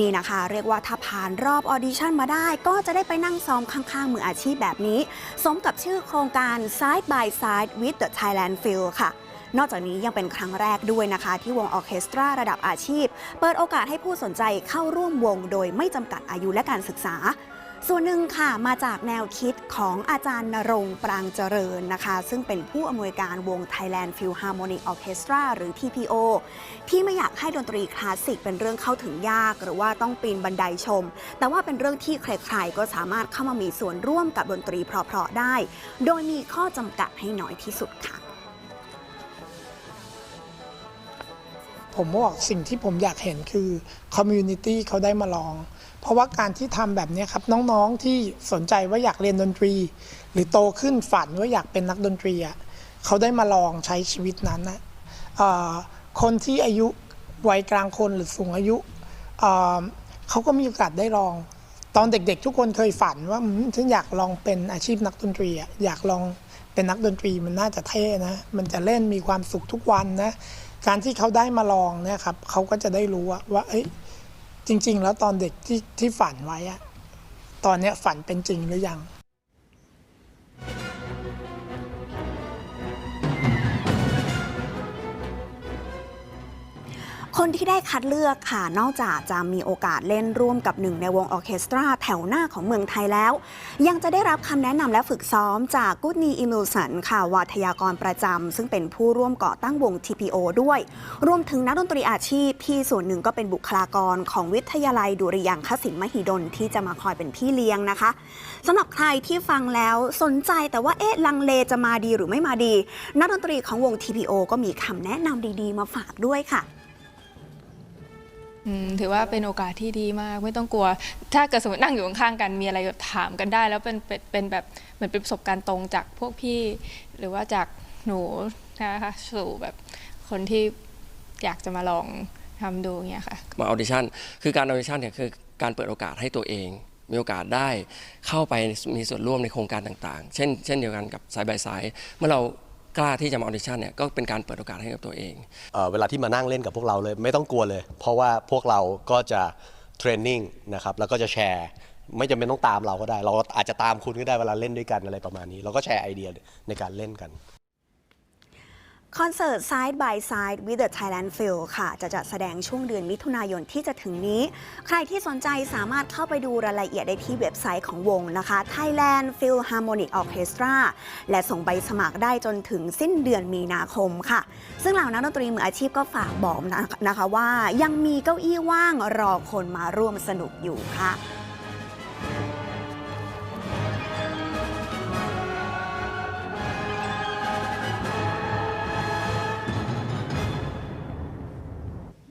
นี่นะคะเรียกว่าถ้าผ่านรอบออดิชั่นมาได้ ก็จะได้ไปนั่งซ้อมข้างๆมืออาชีพแบบนี้ สมกับชื่อโครงการ Side by Side with the Thailand Feel ค่ะ นอกจากนี้ยังเป็นครั้งแรกด้วยนะคะ ที่วงออเคสตราระดับอาชีพ เปิดโอกาสให้ผู้สนใจเข้าร่วมวงโดยไม่จำกัดอายุและการศึกษา ส่วนหนึ่งค่ะมาจากแนวคิดของอาจารย์นรงปรางเจริญนะคะ ซึ่งเป็นผู้อำนวยการวง Thailand Philharmonic Orchestra หรือ TPO ที่ไม่อยากให้ดนตรีคลาสสิกเป็นเรื่องเข้าถึงยาก หรือว่าต้องปีนบันไดชม แต่ว่าเป็นเรื่องที่ใครๆ ก็สามารถเข้ามามีส่วนร่วมกับดนตรีเพราะๆได้ โดยมีข้อจำกัดให้น้อยที่สุดค่ะ ผมบอกสิ่งที่ผมอยากเห็นคือคอมมูนิตี้เขาได้มาลอง เพราะว่าการที่ทำแบบนี้ครับ น้องๆที่สนใจว่าอยากเรียนดนตรี หรือโตขึ้นฝันว่าอยากเป็นนักดนตรีอะเขาได้มาลองใช้ชีวิตนั้นนะคนที่อายุวัยกลางคนหรือสูงอายุเเขาก็มีโอกาสได้ลอง ตอนเด็กๆ ทุกคนเคยฝันว่าฉันอยากลองเป็นอาชีพนักดนตรีอะอยากลองเป็นนักดนตรีมันน่าจะเท่นะ มันจะเล่นมีความสุขทุกวันนะ การที่เขาได้มาลองเนี่ยครับเขาก็จะได้รู้ว่าว่าเอ้ยจริง ๆ แล้วตอนเด็กที่ที่ฝันไว้อะตอนเนี้ยฝันเป็นจริงหรือยัง คนที่ได้คัดเลือกค่ะ นอกจากจะมีโอกาสเล่นร่วมกับหนึ่งในวงออเคสตราแถวหน้าของเมืองไทยแล้ว ยังจะได้รับคำแนะนำและฝึกซ้อมจากกุดนีอิมิลสันค่ะวาทยากรประจำซึ่งเป็นผู้ร่วมก่อตั้งวง TPO ด้วย รวมถึงนักดนตรีอาชีพที่ส่วนหนึ่งก็เป็นบุคลากรของวิทยาลัยดุริยางคศิลป์มหิดลที่จะมาคอยเป็นพี่เลี้ยงนะคะสำหรับใครที่ฟังแล้วสนใจแต่ว่าเอ๊ะลังเลจะมาดีหรือไม่มาดี นักดนตรีของวง TPO ก็มีคำแนะนำดีๆ มาฝากด้วยค่ะ อืมถือว่าเป็นโอกาสที่ดีมาก ไม่ต้องกลัว ถ้าเกิดสมมตินั่งอยู่ข้างๆกันมีอะไรแบบถามกันได้ แล้วเป็นเป็นเป็นแบบเหมือนเป็นประสบการณ์ตรงจากพวกพี่ หรือว่าจากหนูนะคะสู่แบบคนที่อยากจะมาลองทำดูเงี้ยค่ะ มาออดิชั่น คือการออดิชั่นเนี่ยคือการเปิดโอกาสให้ตัวเอง มีโอกาสได้เข้าไปมีส่วนร่วมในโครงการต่างๆ เช่น เช่นเดียวกันกับสายบายสาย เมื่อเรา กล้าที่จะมาออดิชั่นเนี่ยก็เป็นการเปิดโอกาสให้กับตัวเอง เอ่อเวลาที่มานั่งเล่นกับพวกเราเลย ไม่ต้องกลัวเลย เพราะว่าพวกเราก็จะเทรนนิ่งนะครับแล้วก็จะแชร์ไม่จำเป็นต้องตามเราก็ได้ เราอาจจะตามคุณก็ได้เวลาเล่นด้วยกันอะไรประมาณนี้ เราก็แชร์ไอเดียในการเล่นกัน คอนเสิร์ต Side by Side with the Thailand Feel ค่ะ จะจัดแสดงช่วงเดือนมิถุนายนที่จะถึงนี้ ใครที่สนใจสามารถเข้าไปดูรายละเอียดได้ที่เว็บไซต์ของวงนะคะ Thailand Philharmonic Orchestra และส่งใบสมัครได้จนถึงสิ้นเดือนมีนาคมค่ะ ซึ่งเหล่านักดนตรีมืออาชีพก็ฝากบอกนะคะว่ายังมีเก้าอี้ว่างรอคนมาร่วมสนุกอยู่ค่ะ